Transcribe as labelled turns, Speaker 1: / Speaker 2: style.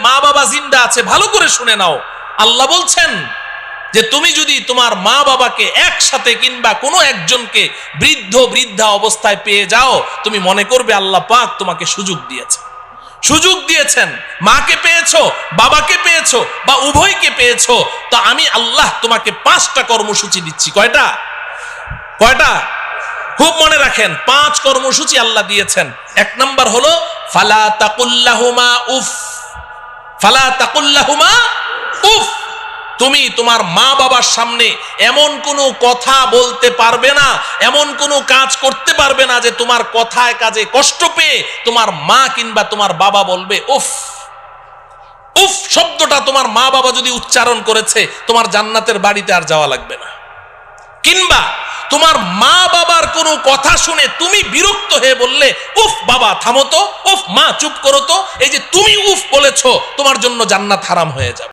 Speaker 1: মা বাবা জিন্দা আছে, ভালো করে শুনে নাও। আল্লাহ বলছেন যে তুমি যদি তোমার মা বাবাকে একসাথে কিংবা কোনো একজনকে বৃদ্ধ, বৃদ্ধা অবস্থায় পেয়ে যাও, তুমি মনে করবে আল্লাহ পাক তোমাকে সুযোগ দিয়েছে। সুযোগ দিয়েছেন। মাকে পেয়েছ, বাবাকে পেয়েছ বা উভয়কে পেয়েছ, তো আমি আল্লাহ তোমাকে পাঁচটা কর্মসূচি দিচ্ছি। কয়টা? কয়টা? খুব মনে রাখেন, পাঁচ কর্মসূচি আল্লাহ দিয়েছেন। এক নাম্বার হলো, ফালা তাকুল্লাহুমা উফ। ফালা তাকুল্লাহুমা উফ, তুমি তোমার মা বাবার সামনে এমন কোনো কথা বলতে পারবে না, এমন কোনো কাজ করতে পারবে না যে তোমার কথায় কাজে কষ্ট পেয়ে তোমার মা কিংবা তোমার বাবা বলবে, উফ উফ, শব্দটা তোমার মা বাবা যদি উচ্চারণ করেছে, তোমার জান্নাতের বাড়িতে আর যাওয়া লাগবে না। কিংবা তোমার মা বাবার কোনো কথা শুনে তুমি বিরক্ত হয়ে বললে, উফ, বাবা, থামো তো, উফ, মা, চুপ করো তো, এই যে তুমি বলেছ তোমার জন্য জান্নাত হারাম হয়ে যাবে।